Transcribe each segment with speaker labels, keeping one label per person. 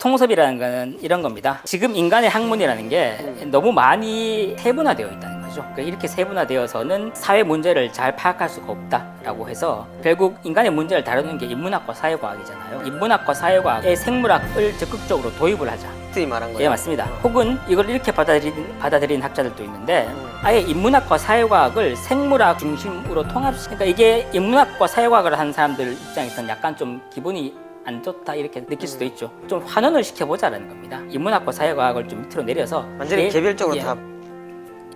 Speaker 1: 통섭이라는 거는 이런 겁니다. 지금 인간의 학문이라는 게 너무 많이 세분화되어 있다는 거죠. 그러니까 이렇게 세분화되어서는 사회 문제를 잘 파악할 수가 없다라고 해서 결국 인간의 문제를 다루는 게 인문학과 사회과학이잖아요. 인문학과 사회과학에 생물학을 적극적으로 도입을 하자.
Speaker 2: 들이 말한 거예요.
Speaker 1: 예, 맞습니다. 혹은 이걸 이렇게 받아들인, 받아들인 학자들도 있는데
Speaker 2: 음.
Speaker 1: 아예 인문학과 사회과학을 생물학 중심으로 통합시 그러니까 이게 인문학과 사회과학을 하는 사람들 입장에서는 약간 좀 기분이 안 좋다 이렇게 느낄 수도 있죠. 좀 환원을 시켜보자라는 겁니다. 인문학과 사회과학을 좀 밑으로 내려서
Speaker 2: 완전히
Speaker 1: 예,
Speaker 2: 개별적으로
Speaker 1: 예,
Speaker 2: 다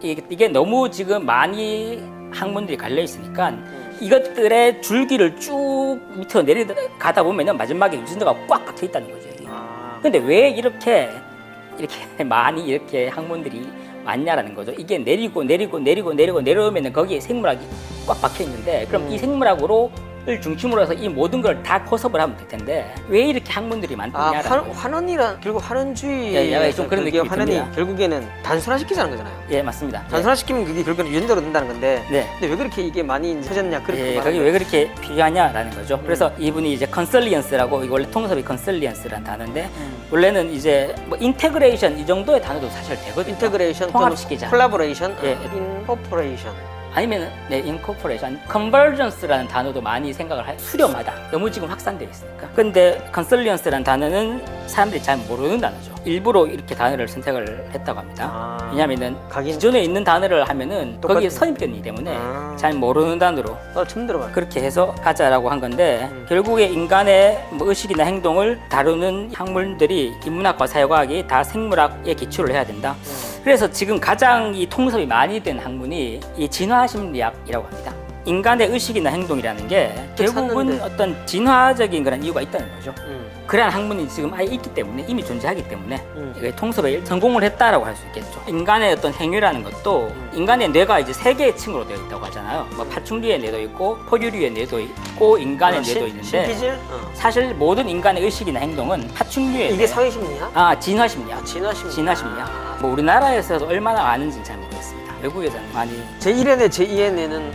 Speaker 1: 이게, 이게 너무 지금 많이 학문들이 갈려 있으니까 이것들의 줄기를 쭉 밑으로 내려가다 보면은 마지막에 유전자가 꽉 박혀 있다는 거죠. 이게.
Speaker 2: 아,
Speaker 1: 근데 왜 이렇게 이렇게 많이 이렇게 학문들이 많냐라는 거죠. 이게 내리고 내리고 내리고 내리고 내려오면은 거기에 생물학이 꽉 박혀 있는데 그럼 이 생물학으로 을 중심으로 해서 이 모든 걸 다 포섭을 하면 될 텐데 왜 이렇게 학문들이
Speaker 2: 아
Speaker 1: 많냐라는
Speaker 2: 환,
Speaker 1: 거죠.
Speaker 2: 환원이란 결국 환원주의
Speaker 1: 예, 예, 좀 그런
Speaker 2: 그게
Speaker 1: 느낌이
Speaker 2: 환원이
Speaker 1: 듭니다.
Speaker 2: 결국에는 단순화시키자는 거잖아요.
Speaker 1: 예, 맞습니다.
Speaker 2: 단순화시키면 그게 결국은 유전자로 된다는 건데
Speaker 1: 네.
Speaker 2: 근데 왜 그렇게 이게 많이 퍼졌냐 그렇게
Speaker 1: 예,
Speaker 2: 말하는
Speaker 1: 거기 왜 그렇게 필요하냐라는 거죠. 그래서 이분이 이제 컨설리언스라고 이거 원래 통섭이 컨설리언스라는 단어인데 원래는 이제 뭐 인테그레이션 이 정도의 단어도 사실 되거든요.
Speaker 2: 인테그레이션
Speaker 1: 통합시키자.
Speaker 2: 콜라보레이션
Speaker 1: 예.
Speaker 2: 인코퍼레이션
Speaker 1: 아니면 네, 인코퍼레이션, 컨버전스라는 단어도 많이 생각을 할 수렴하다. 너무 지금 확산되어 있으니까. 근데 컨설리언스라는 단어는 사람들이 잘 모르는 단어죠. 일부러 이렇게 단어를 선택을 했다고 합니다.
Speaker 2: 아.
Speaker 1: 왜냐하면은
Speaker 2: 각인
Speaker 1: 기존에 있는 단어를 하면은
Speaker 2: 똑같은-
Speaker 1: 거기에 선입견이기 때문에
Speaker 2: 아.
Speaker 1: 잘 모르는 단어로
Speaker 2: 어, 처음 들어봐요.
Speaker 1: 그렇게 해서 가자라고 한 건데 결국에 인간의 뭐 의식이나 행동을 다루는 학문들이 인문학과 사회과학이 다 생물학에 기초를 해야 된다. 그래서 지금 가장 이 통섭이 많이 된 학문이 이 진화 심리학이라고 합니다. 인간의 의식이나 행동이라는 게 결국은
Speaker 2: 샀는데.
Speaker 1: 어떤 진화적인 그런 이유가 있다는 거죠.
Speaker 2: 음.
Speaker 1: 그러한 학문이 지금 아예 있기 때문에 이미 존재하기 때문에
Speaker 2: 음.
Speaker 1: 이게 통섭에 성공을 했다라고 할 수 있겠죠. 인간의 어떤 행위라는 것도
Speaker 2: 음.
Speaker 1: 인간의 뇌가 이제 세 개의 층으로 되어 있다고 하잖아요. 뭐 파충류의 뇌도 있고 포유류의 뇌도 있고 인간의
Speaker 2: 어,
Speaker 1: 뇌도
Speaker 2: 신-
Speaker 1: 있는데
Speaker 2: 신기질? 어.
Speaker 1: 사실 모든 인간의 의식이나 행동은 파충류의
Speaker 2: 이게
Speaker 1: 뇌.
Speaker 2: 사회심리야?
Speaker 1: 아 진화 심리학.
Speaker 2: 진화 심리.
Speaker 1: 진화 심리학. 뭐 우리나라에서도 얼마나 아는지는 잘 모르겠습니다. 외국에서는 많이
Speaker 2: 제1의 제2의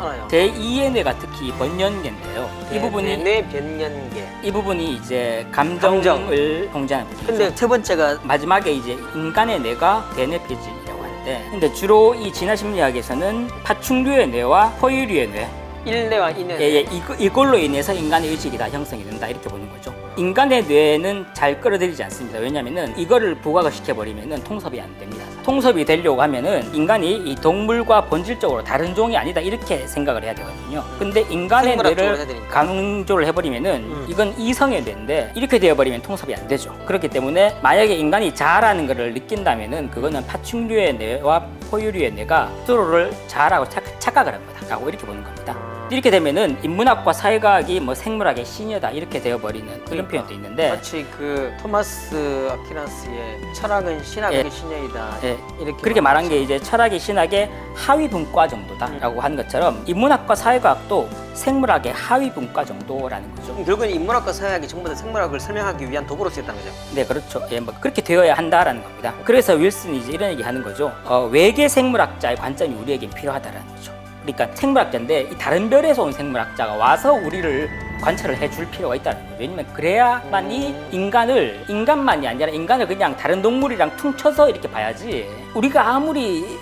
Speaker 2: 알아요.
Speaker 1: 제2의 뇌가 특히 번연계인데요. 이 부분이
Speaker 2: 뇌 변연계.
Speaker 1: 이 부분이 이제 감정을 통제하는 부분이죠.
Speaker 2: 근데 첫 번째가
Speaker 1: 마지막에 이제 인간의 뇌가 대뇌폐질이라고 하는데 근데 주로 이 진화심리학에서는 파충류의 뇌와 포유류의 뇌
Speaker 2: 일뇌와 이뇌.
Speaker 1: 예, 예, 이거, 이걸로 인해서 인간의 의식이 다 형성이 된다 이렇게 보는 거죠 인간의 뇌는 잘 끌어들이지 않습니다 왜냐면은 이거를 부각을 시켜버리면은 통섭이 안 됩니다 통섭이 되려고 하면은 인간이 이 동물과 본질적으로 다른 종이 아니다 이렇게 생각을 해야 되거든요 근데 인간의
Speaker 2: 해야
Speaker 1: 뇌를
Speaker 2: 되니까.
Speaker 1: 강조를 해버리면은
Speaker 2: 음.
Speaker 1: 이건 이성의 뇌인데 이렇게 되어버리면 통섭이 안 되죠. 그렇기 때문에 만약에 인간이 자아라는 것을 느낀다면은 그거는 파충류의 뇌와 포유류의 뇌가 스스로를 자아라고 착, 착각을 합니다.라고 이렇게 보는 겁니다.
Speaker 2: 아.
Speaker 1: 이렇게 되면은 인문학과 사회과학이 뭐 생물학의 신여다 이렇게 되어버리는 그런
Speaker 2: 그러니까.
Speaker 1: 표현도 있는데
Speaker 2: 마치 그 토마스 아퀴나스의 철학은 신학의
Speaker 1: 예.
Speaker 2: 신여이다.
Speaker 1: 예,
Speaker 2: 이렇게
Speaker 1: 그렇게 말한 게 이제 철학이 신학의 하위 분과 정도다라고 하는 것처럼 인문학과 사회과학도 생물학의 하위 분과 정도라는 거죠.
Speaker 2: 결국은 인문학과 사회학이 전부 다 생물학을 설명하기 위한 도구로 쓰였다는 거죠.
Speaker 1: 네, 그렇죠. 예, 뭐 그렇게 되어야 한다라는 겁니다. 그래서 윌슨이 이제 이런 얘기 하는 거죠. 어, 외계 생물학자의 관점이 우리에게 필요하다라는 거죠. 그러니까 생물학자인데 이 다른 별에서 온 생물학자가 와서 우리를 관찰을 해줄 필요가 있다는 거죠. 왜냐면 그래야만이 인간을 인간만이 아니라 인간을 그냥 다른 동물이랑 퉁쳐서 이렇게 봐야지. 우리가 아무리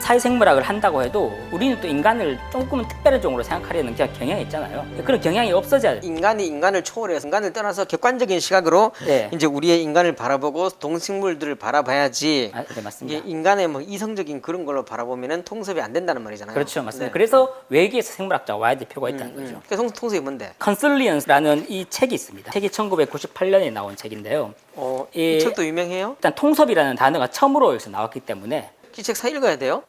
Speaker 1: 사회생물학을 한다고 해도 우리는 또 인간을 조금은 특별한 종으로 생각하려는 그냥 경향이 있잖아요. 그런 경향이 없어져야 돼.
Speaker 2: 인간이 인간을 초월해서 인간을 떠나서 객관적인 시각으로
Speaker 1: 네.
Speaker 2: 이제 우리의 인간을 바라보고 동식물들을 바라봐야지
Speaker 1: 아, 네, 맞습니다.
Speaker 2: 이게 인간의 뭐 이성적인 그런 걸로 바라보면은 통섭이 안 된다는 말이잖아요.
Speaker 1: 그렇죠, 맞습니다.
Speaker 2: 네.
Speaker 1: 그래서 외계에서 생물학자가 와야 될 필요가 있다는 거죠.
Speaker 2: 음. 그래서 통- 통섭이 뭔데?
Speaker 1: 컨설리언스라는 이 책이 있습니다. 책이 1998년에 나온 책인데요.
Speaker 2: 어,
Speaker 1: 이-
Speaker 2: 이 책도 유명해요?
Speaker 1: 일단 통섭이라는 단어가 처음으로 여기서 나왔기 때문에
Speaker 2: 이책사 읽어야 돼요?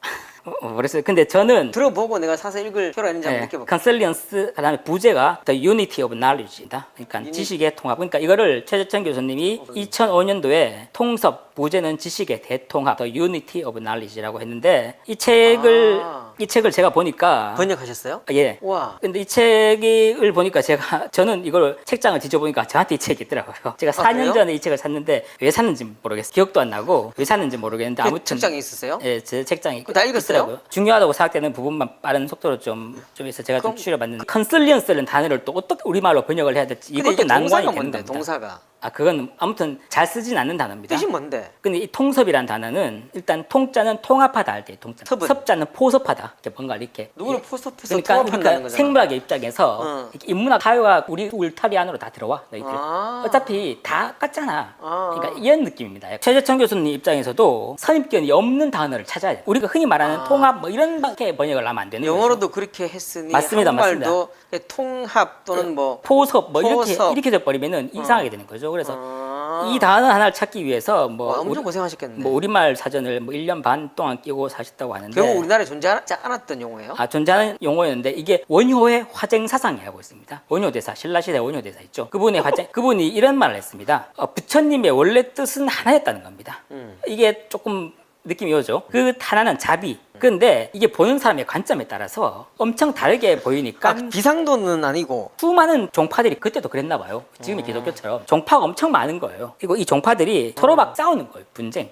Speaker 1: 어, 어, 모르겠어요. 근데 저는
Speaker 2: 들어보고 내가 사서 읽을 필요가 있는지 한번
Speaker 1: 네,
Speaker 2: 느껴볼게요.
Speaker 1: 컨설리언스 그다음에 부제가 The Unity of Knowledge이다. 그러니까 지식의 통합. 그러니까 이거를 최재천 교수님이 2005년도에 통섭 부제는 지식의 대통합 The Unity of Knowledge라고 했는데 이 책을
Speaker 2: 아.
Speaker 1: 이 책을 제가 보니까
Speaker 2: 번역하셨어요?
Speaker 1: 예.
Speaker 2: 와.
Speaker 1: 근데 이 책을 보니까 제가 저는 이걸 책장을 뒤져보니까 저한테 이 책이 있더라고요. 제가 4년
Speaker 2: 아, 그래요?
Speaker 1: 전에 이 책을 샀는데 왜 샀는지 모르겠어요. 기억도 안 나고 왜 샀는지 모르겠는데
Speaker 2: 그
Speaker 1: 아무튼
Speaker 2: 책장에 있으세요?
Speaker 1: 예, 제 책장에
Speaker 2: 다 읽었어요?
Speaker 1: 있더라고요. 중요하다고 생각되는 부분만 빠른 속도로 좀, 좀 해서 제가 좀
Speaker 2: 그럼-
Speaker 1: 추려 봤는데 컨설리언스라는 단어를 또 어떻게 우리말로 번역을 해야 될지
Speaker 2: 근데
Speaker 1: 이것도
Speaker 2: 이게
Speaker 1: 난관이
Speaker 2: 동사가
Speaker 1: 되는
Speaker 2: 뭔데?
Speaker 1: 겁니다.
Speaker 2: 동사가.
Speaker 1: 아, 아 그건 아무튼 잘 쓰진 않는 단어입니다.
Speaker 2: 뜻이 뭔데?
Speaker 1: 근데 이 통섭이라는 단어는 일단 통자는 통합하다 할 때 통자,
Speaker 2: 섭은?
Speaker 1: 섭자는 포섭하다 이렇게 뭔가 이렇게
Speaker 2: 누구를
Speaker 1: 예.
Speaker 2: 포섭해서
Speaker 1: 그러니까,
Speaker 2: 통합한다는
Speaker 1: 그러니까
Speaker 2: 거잖아.
Speaker 1: 생물학의 입장에서
Speaker 2: 어.
Speaker 1: 이렇게 인문학 사회가 우리 울타리 안으로 다 들어와 너희들
Speaker 2: 아.
Speaker 1: 어차피 다 같잖아
Speaker 2: 아.
Speaker 1: 그러니까 이런 느낌입니다 최재천 교수님 입장에서도 선입견이 없는 단어를 찾아야 돼 우리가 흔히 말하는 통합 뭐 이런 밖에 번역을 하면 안 되는 거죠
Speaker 2: 아. 영어로도 그렇게 했으니
Speaker 1: 맞습니다,
Speaker 2: 한국말도 통합 또는 뭐
Speaker 1: 포섭 뭐 이렇게
Speaker 2: 포섭.
Speaker 1: 이렇게 돼 버리면은 이상하게 되는 거죠 그래서
Speaker 2: 아.
Speaker 1: 이 단어 하나를 찾기 위해서 뭐
Speaker 2: 와, 엄청
Speaker 1: 우리-
Speaker 2: 고생하셨겠네.
Speaker 1: 뭐 우리말 사전을 뭐 1년 반 동안 끼고 사셨다고 하는데
Speaker 2: 결국 우리나라에 존재하지 않았던 용어예요.
Speaker 1: 아, 존재하는 용어였는데 이게 원효의 화쟁 사상이라고 있습니다. 원효 대사, 신라 시대 원효 대사 있죠. 그분의 화쟁, 그분이 이런 말을 했습니다. 어, 부처님의 원래 뜻은 하나였다는 겁니다.
Speaker 2: 음.
Speaker 1: 이게 조금 느낌이 오죠. 그 하나는 자비. 근데 이게 보는 사람의 관점에 따라서 엄청 다르게 보이니까
Speaker 2: 아, 비상도는 아니고
Speaker 1: 수많은 종파들이 그때도 그랬나 봐요. 지금의
Speaker 2: 어.
Speaker 1: 기독교처럼 종파가 엄청 많은 거예요. 그리고 이 종파들이 서로 막 싸우는 거예요. 분쟁.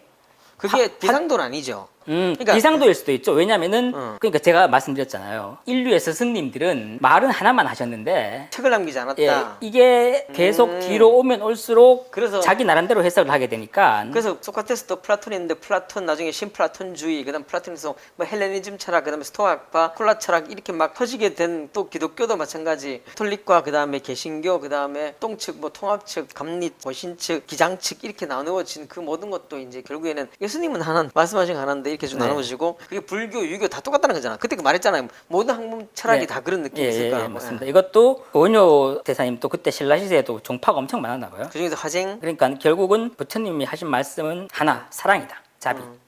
Speaker 2: 그게 비상도는 아니죠.
Speaker 1: 음,
Speaker 2: 그러니까-
Speaker 1: 비상도일 수도 있죠. 왜냐면은
Speaker 2: 어.
Speaker 1: 그러니까 제가 말씀드렸잖아요. 인류의 스승님들은 말은 하나만 하셨는데
Speaker 2: 책을 남기지 않았다.
Speaker 1: 예, 이게 계속
Speaker 2: 음.
Speaker 1: 뒤로 오면 올수록
Speaker 2: 그래서-
Speaker 1: 자기 나름대로 해석을 하게 되니까
Speaker 2: 그래서 소크라테스도 플라톤인데 플라톤 나중에 신플라톤주의 그다음 플라톤에서 뭐 헬레니즘 철학 그다음에 스토아과 콜라 철학 이렇게 막 퍼지게 된 또 기독교도 마찬가지 톨릭과 그다음에 개신교 그다음에 똥측 뭐 통합측 감리 보신측 기장측 이렇게 나누어진 그 모든 것도 이제 결국에는 예수님은 하나 말씀하신 하나인데 이렇게 좀
Speaker 1: 네.
Speaker 2: 나누어지고 그게 불교 유교 다 똑같다는 거잖아 그때 그 말했잖아요 모든 학문 철학이
Speaker 1: 네.
Speaker 2: 다 그런 느낌이
Speaker 1: 예,
Speaker 2: 있을
Speaker 1: 예,
Speaker 2: 거야
Speaker 1: 예, 맞습니다. 이것도 원효 대사님 또 그때 신라 시대에도 종파가 엄청 많았나 봐요.
Speaker 2: 그중에서 화쟁
Speaker 1: 그러니까 결국은 부처님이 하신 말씀은 하나 사랑이다. 자비.
Speaker 2: 음, 음.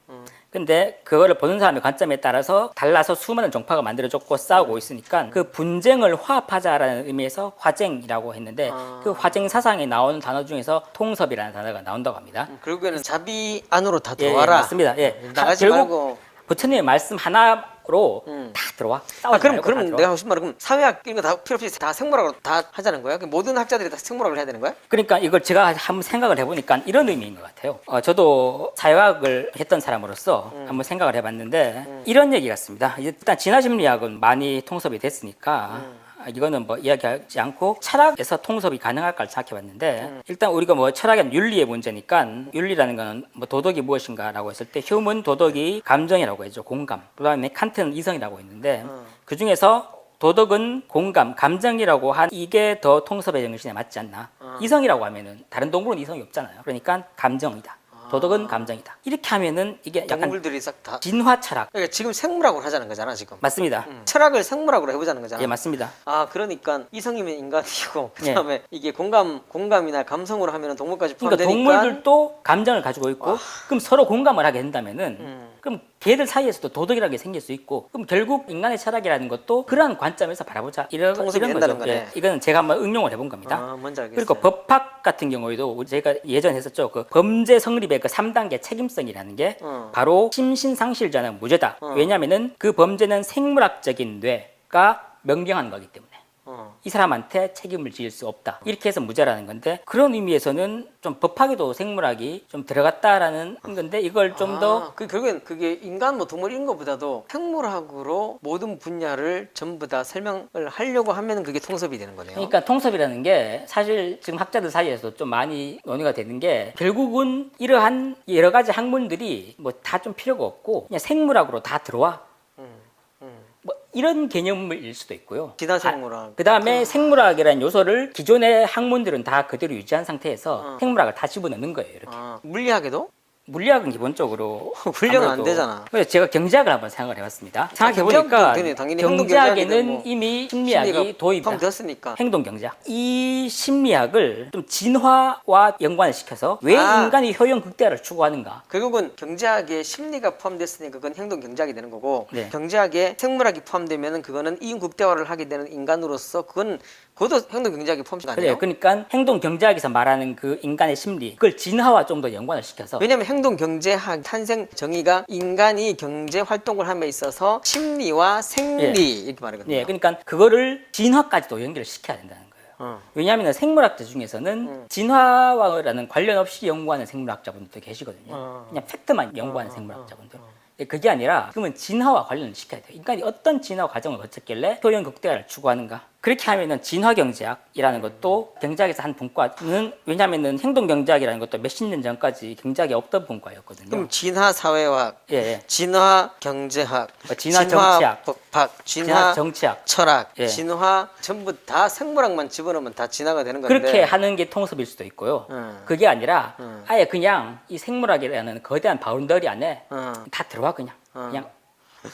Speaker 1: 근데 그거를 보는 사람의 관점에 따라서 달라서 수많은 종파가 만들어졌고 싸우고 있으니까 그 분쟁을 화합하자라는 의미에서 화쟁이라고 했는데
Speaker 2: 아.
Speaker 1: 그 화쟁 사상에 나오는 단어 중에서 통섭이라는 단어가 나온다고 합니다.
Speaker 2: 음, 결국에는 자비 안으로 다
Speaker 1: 예, 예,
Speaker 2: 들어와라
Speaker 1: 맞습니다. 예.
Speaker 2: 나가지
Speaker 1: 결국
Speaker 2: 말고
Speaker 1: 부처님의 말씀 하나로
Speaker 2: 음.
Speaker 1: 다 들어와. 싸우지
Speaker 2: 아 그럼
Speaker 1: 말고 다
Speaker 2: 그럼
Speaker 1: 들어와.
Speaker 2: 내가 싶은 말은 그럼 사회학 이런 거 다 필요 없이 다 생물학으로 다 하자는 거야? 그럼 모든 학자들이 다 생물학을 해야 되는 거야?
Speaker 1: 그러니까 이걸 제가 한번 생각을 해보니까 이런 의미인 것 같아요. 어, 저도 사회학을 했던 사람으로서
Speaker 2: 음.
Speaker 1: 한번 생각을 해봤는데 이런 얘기 같습니다. 이제 일단 진화심리학은 많이 통섭이 됐으니까
Speaker 2: 음.
Speaker 1: 아, 이거는 뭐 이야기하지 않고 철학에서 통섭이 가능할까를 생각해봤는데
Speaker 2: 음.
Speaker 1: 일단 우리가 뭐 철학은 윤리의 문제니까 윤리라는 거는 뭐 도덕이 무엇인가라고 했을 때 휴문 도덕이 감정이라고 했죠 공감. 그다음에 칸트는 이성이라고 했는데
Speaker 2: 음.
Speaker 1: 그 중에서 도덕은 공감, 감정이라고 한 이게 더 통섭의 정신에 맞지 않나.
Speaker 2: 어.
Speaker 1: 이성이라고 하면은 다른 동물은 이성이 없잖아요. 그러니까 감정이다. 도덕은 감정이다. 이렇게 하면은 이게 약간
Speaker 2: 동물들이 싹 다.
Speaker 1: 진화 철학
Speaker 2: 그러니까 지금 생물학으로 하자는 거잖아 지금.
Speaker 1: 맞습니다.
Speaker 2: 음. 철학을 생물학으로 해보자는 거잖아.
Speaker 1: 예, 맞습니다.
Speaker 2: 아 그러니까 이성이면 인간이고
Speaker 1: 예.
Speaker 2: 그다음에 이게 공감 공감이나 감성으로 하면 동물까지
Speaker 1: 그러니까
Speaker 2: 포함되니까
Speaker 1: 동물들도 감정을 가지고 있고 그럼 서로 공감을 하게 된다면은
Speaker 2: 음.
Speaker 1: 그럼 걔들 사이에서도 도덕이라는 게 생길 수 있고 그럼 결국 인간의 철학이라는 것도 그러한 관점에서 바라보자 이런, 이런 거죠.
Speaker 2: 거네.
Speaker 1: 예, 이거는 제가 한번 응용을 해본 겁니다.
Speaker 2: 아 뭔지 알겠어요.
Speaker 1: 그리고 법학 같은 경우에도 제가 예전에 했었죠. 그 범죄 성립의 그 3단계 책임성이라는 게
Speaker 2: 어.
Speaker 1: 바로 심신상실자는 무죄다.
Speaker 2: 어.
Speaker 1: 왜냐하면은 그 범죄는 생물학적인 뇌가 명령하는 거기 때문에
Speaker 2: 어.
Speaker 1: 이 사람한테 책임을 지을 수 없다. 이렇게 해서 무죄라는 건데 그런 의미에서는 좀 법학에도 생물학이 좀 들어갔다라는 건데 이걸 좀더
Speaker 2: 아, 그 결국엔 그게 인간 뭐 동물 이런 거보다도 생물학으로 모든 분야를 전부 다 설명을 하려고 하면 그게 통섭이 되는 거네요.
Speaker 1: 그러니까 통섭이라는 게 사실 지금 학자들 사이에서 좀 많이 논의가 되는 게 결국은 이러한 여러 가지 학문들이 뭐 다 좀 필요가 없고 그냥 생물학으로 다 들어와 이런 개념일 수도 있고요.
Speaker 2: 진화 생물학.
Speaker 1: 그 다음에 생물학이라는 요소를 기존의 학문들은 다 그대로 유지한 상태에서
Speaker 2: 어.
Speaker 1: 생물학을 다 집어넣는 거예요. 이렇게.
Speaker 2: 아, 물리학에도
Speaker 1: 물리학은 기본적으로
Speaker 2: 물리학은 안 되잖아.
Speaker 1: 그래서 제가 경제학을 한번 생각을 해봤습니다. 생각해 보니까
Speaker 2: 되네. 당연히
Speaker 1: 경제학에는
Speaker 2: 뭐
Speaker 1: 이미 심리학이
Speaker 2: 심리가
Speaker 1: 도입
Speaker 2: 포함되었으니까.
Speaker 1: 행동 경제학. 이 심리학을 좀 진화와 연관을 시켜서 왜
Speaker 2: 아.
Speaker 1: 인간이 효용 극대화를 추구하는가?
Speaker 2: 결국은 경제학에 심리가 포함됐으니까 그건 행동 경제학이 되는 거고
Speaker 1: 네.
Speaker 2: 경제학에 생물학이 포함되면은 그거는 이윤 국대화를 하게 되는 인간으로서 그건 그것도 행동 경제학이 포함이
Speaker 1: 그래요.
Speaker 2: 아니에요.
Speaker 1: 그러니까 행동 경제학에서 말하는 그 인간의 심리, 그걸 진화와 좀 더 연관을 시켜서
Speaker 2: 왜냐하면 행동 경제학 탄생 정의가 인간이 경제 활동을 함에 있어서 심리와 생리 이렇게 말하거든요.
Speaker 1: 예, 그러니까 그거를 진화까지도 연결을 시켜야 된다는 거예요.
Speaker 2: 어.
Speaker 1: 왜냐하면 생물학자 중에서는
Speaker 2: 음.
Speaker 1: 진화와라는 관련 없이 연구하는 생물학자분들도 계시거든요.
Speaker 2: 어.
Speaker 1: 그냥 팩트만 연구하는 생물학자분들. 예, 그게 아니라 그러면 진화와 관련을 시켜야 돼요. 인간이 어떤 진화 과정을 거쳤길래 효용 극대화를 추구하는가? 그렇게 하면은 진화 경제학이라는 것도 경제학에서 한 분과는 왜냐하면은 행동 경제학이라는 것도 몇십 년 전까지 경제학에 없던 분과였거든요.
Speaker 2: 그럼 진화 사회학,
Speaker 1: 예, 예.
Speaker 2: 진화 경제학,
Speaker 1: 어, 진화 정치학,
Speaker 2: 법학, 진화,
Speaker 1: 진화 정치학
Speaker 2: 철학,
Speaker 1: 예.
Speaker 2: 진화 전부 다 생물학만 집어넣으면 다 진화가 되는 건데
Speaker 1: 그렇게 하는 게 통섭일 수도 있고요.
Speaker 2: 음.
Speaker 1: 그게 아니라 아예 그냥 이 생물학이라는 거대한 바운더리 안에
Speaker 2: 음.
Speaker 1: 다 들어와 그냥 그냥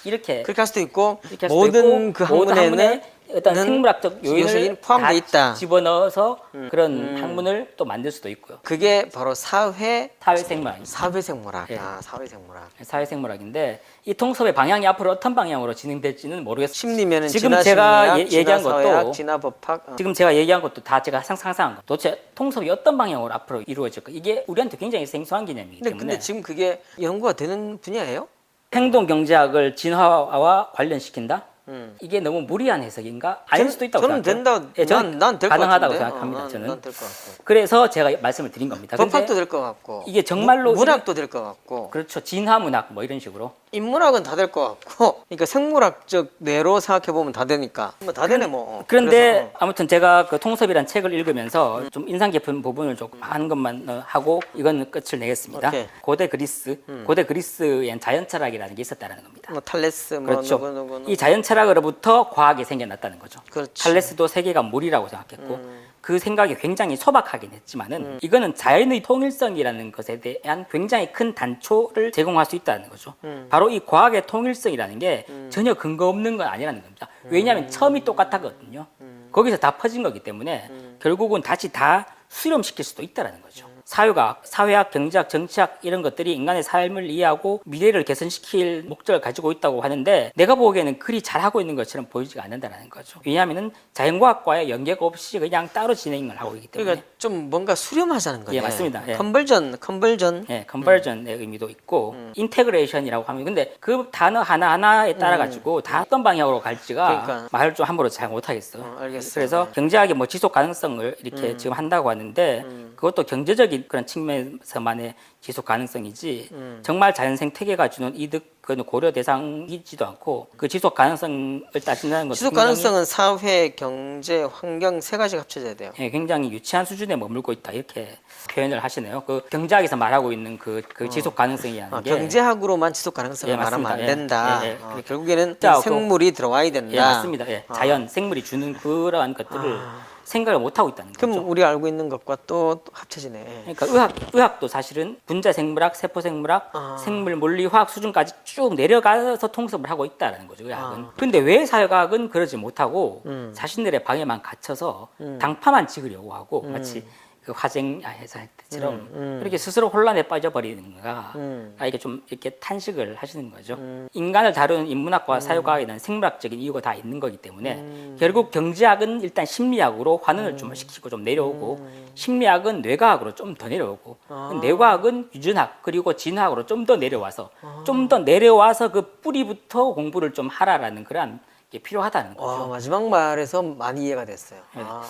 Speaker 1: 이렇게
Speaker 2: 그렇게 할 수도 있고
Speaker 1: 이렇게 할 수도
Speaker 2: 모든
Speaker 1: 있고,
Speaker 2: 그
Speaker 1: 모든
Speaker 2: 학문에는
Speaker 1: 학문에 어떤 생물학적 요인을
Speaker 2: 요소인 포함되어
Speaker 1: 다
Speaker 2: 있다. 음.
Speaker 1: 집어넣어서 그런 학문을 또 만들 수도 있고요.
Speaker 2: 그게 바로 사회
Speaker 1: 사회생물학입니다.
Speaker 2: 사회생물학.
Speaker 1: 예.
Speaker 2: 아, 사회생물학.
Speaker 1: 사회생물학인데 이 통섭의 방향이 앞으로 어떤 방향으로 진행될지는 모르겠어요.
Speaker 2: 심리면은
Speaker 1: 지금
Speaker 2: 진화
Speaker 1: 제가
Speaker 2: 심리학,
Speaker 1: 예-
Speaker 2: 진화
Speaker 1: 얘기한
Speaker 2: 사회학,
Speaker 1: 것도
Speaker 2: 진화 법학. 어.
Speaker 1: 지금 제가 얘기한 것도 다 제가 상- 상상한 거. 도대체 통섭이 어떤 방향으로 앞으로 이루어질까? 이게 우리한테 굉장히 생소한 개념이기
Speaker 2: 근데,
Speaker 1: 때문에
Speaker 2: 근데 지금 그게 연구가 되는 분야예요?
Speaker 1: 행동 경제학을 진화와 관련시킨다?
Speaker 2: 음.
Speaker 1: 이게 너무 무리한 해석인가? 아닐
Speaker 2: 저는-
Speaker 1: 수도 있다고
Speaker 2: 저는
Speaker 1: 생각해요.
Speaker 2: 된다.
Speaker 1: 예, 저는
Speaker 2: 난난될것
Speaker 1: 가능하다고
Speaker 2: 같은데.
Speaker 1: 생각합니다.
Speaker 2: 어,
Speaker 1: 저는.
Speaker 2: 난될 것 같고.
Speaker 1: 그래서 제가 말씀을 드린 겁니다. 근데
Speaker 2: 법학도 될 것 같고.
Speaker 1: 이게 정말로
Speaker 2: 무- 문학도 될 것 같고.
Speaker 1: 그렇죠. 진화 문학 뭐 이런 식으로.
Speaker 2: 인문학은 다 될 것 같고. 그러니까 생물학적 뇌로 생각해 보면 다 되니까. 뭐 다 되네 뭐.
Speaker 1: 그런데
Speaker 2: 그래서, 어.
Speaker 1: 아무튼 제가 그 통섭이란 책을 읽으면서 좀 인상 깊은 부분을 조금 한 것만 어, 하고 이건 끝을 내겠습니다.
Speaker 2: 오케이. 음.
Speaker 1: 고대 그리스, 고대 그리스엔 자연 철학이라는 게 있었다는 겁니다.
Speaker 2: 뭐 탈레스 뭐
Speaker 1: 그렇죠.
Speaker 2: 누구 누구 누구.
Speaker 1: 이 자연 철학으로부터 과학이 생겨났다는 거죠.
Speaker 2: 그렇지.
Speaker 1: 탈레스도 세계가 물이라고 생각했고
Speaker 2: 음.
Speaker 1: 그 생각이 굉장히 소박하긴 했지만은 이거는 자연의 통일성이라는 것에 대한 굉장히 큰 단초를 제공할 수 있다는 거죠.
Speaker 2: 음.
Speaker 1: 바로 이 과학의 통일성이라는 게 전혀 근거 없는 건 아니라는 겁니다.
Speaker 2: 음.
Speaker 1: 왜냐하면 처음이 똑같았거든요. 거기서 다 퍼진 거기 때문에
Speaker 2: 음.
Speaker 1: 결국은 다시 다 수렴시킬 수도 있다는 거죠. 사회학, 사회학, 경제학, 정치학 이런 것들이 인간의 삶을 이해하고 미래를 개선시킬 목적을 가지고 있다고 하는데 내가 보기에는 그리 잘하고 있는 것처럼 보이지가 않는다는 거죠. 왜냐하면 자연과학과의 연계가 없이 그냥 따로 진행을 하고 있기 때문에
Speaker 2: 그러니까 좀 뭔가 수렴하자는 거네.
Speaker 1: 예, 맞습니다. 예.
Speaker 2: 컨벌전, 컨벌전.
Speaker 1: 예, 컨버전의 의미도 있고
Speaker 2: 음.
Speaker 1: 인테그레이션이라고 하면 근데 그 단어 하나 하나에 따라 가지고 다 어떤 방향으로 갈지가
Speaker 2: 음. 그러니까.
Speaker 1: 말을 좀 함부로 잘 못하겠어.
Speaker 2: 어, 알겠어요.
Speaker 1: 그래서 경제학의 뭐 지속 가능성을 이렇게
Speaker 2: 음.
Speaker 1: 지금 한다고 하는데 그것도 경제적인 그런 측면에서만의 지속 가능성이지
Speaker 2: 음.
Speaker 1: 정말 자연 생 태계가 주는 이득 그 고려 대상이지도 않고 그 지속 가능성을 따진다는 것도
Speaker 2: 지속 가능성은 사회, 경제, 환경 세 가지가 합쳐져야 돼요.
Speaker 1: 예, 굉장히 유치한 수준에 머물고 있다 이렇게 표현을 하시네요. 그 경제학에서 말하고 있는 그, 그 지속 가능성이라는
Speaker 2: 아,
Speaker 1: 게
Speaker 2: 경제학으로만 지속 가능성을
Speaker 1: 예,
Speaker 2: 말하면. 안
Speaker 1: 예,
Speaker 2: 된다.
Speaker 1: 예, 예.
Speaker 2: 어, 결국에는 생물이 들어와야 된다.
Speaker 1: 예, 맞습니다. 예, 자연, 생물이 주는 그러한 것들을 생각을 못 하고 있다는 거죠.
Speaker 2: 아. 그럼 우리 알고 있는 것과 또, 또 합쳐지네.
Speaker 1: 그러니까 의학, 의학도 사실은 분자 생물학, 세포 생물학,
Speaker 2: 아.
Speaker 1: 생물 물리 화학 수준까지 쭉 내려가서 통섭을 하고 있다는 거죠. 의학은.
Speaker 2: 아.
Speaker 1: 근데 왜 사회과학은 그러지 못하고
Speaker 2: 음.
Speaker 1: 자신들의 방에만 갇혀서 당파만 찍으려고 하고 마치 그 화쟁야에서 할 때처럼
Speaker 2: 음,
Speaker 1: 그렇게 스스로 혼란에 빠져버리는가
Speaker 2: 음.
Speaker 1: 아, 이게 좀 이렇게 탄식을 하시는 거죠. 인간을 다루는 인문학과 사회과학에 대한 생물학적인 이유가 다 있는 거기 때문에
Speaker 2: 음.
Speaker 1: 결국 경제학은 일단 심리학으로 환원을 좀 시키고 좀 내려오고 심리학은 뇌과학으로 좀 더 내려오고
Speaker 2: 아.
Speaker 1: 뇌과학은 유전학 그리고 진화학으로 좀 더 내려와서
Speaker 2: 아.
Speaker 1: 좀더 내려와서 그 뿌리부터 공부를 좀 하라라는 그런 게 필요하다는 거죠.
Speaker 2: 와, 마지막 말에서 많이 이해가 됐어요. 아,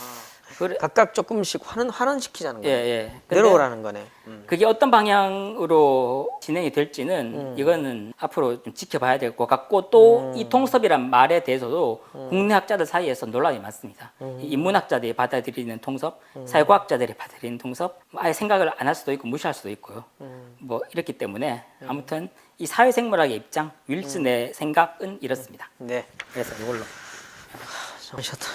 Speaker 1: 그래,
Speaker 2: 각각 조금씩 환원, 환원시키자는
Speaker 1: 예,
Speaker 2: 거네.
Speaker 1: 예. 근데
Speaker 2: 내려오라는 거네. 음.
Speaker 1: 그게 어떤 방향으로 진행이 될지는 이거는 앞으로 좀 지켜봐야 될 것 같고 또 이 통섭이란 말에 대해서도 국내 학자들 사이에서 논란이 많습니다. 이 인문학자들이 받아들이는 통섭, 사회과학자들이 받아들이는 통섭, 뭐 아예 생각을 안 할 수도 있고 무시할 수도 있고요. 뭐 이렇기 때문에 아무튼 이 사회생물학의 입장, 윌슨의 생각은 이렇습니다.
Speaker 2: 네.
Speaker 1: 그래서 이걸로
Speaker 2: 좀 쉬었다.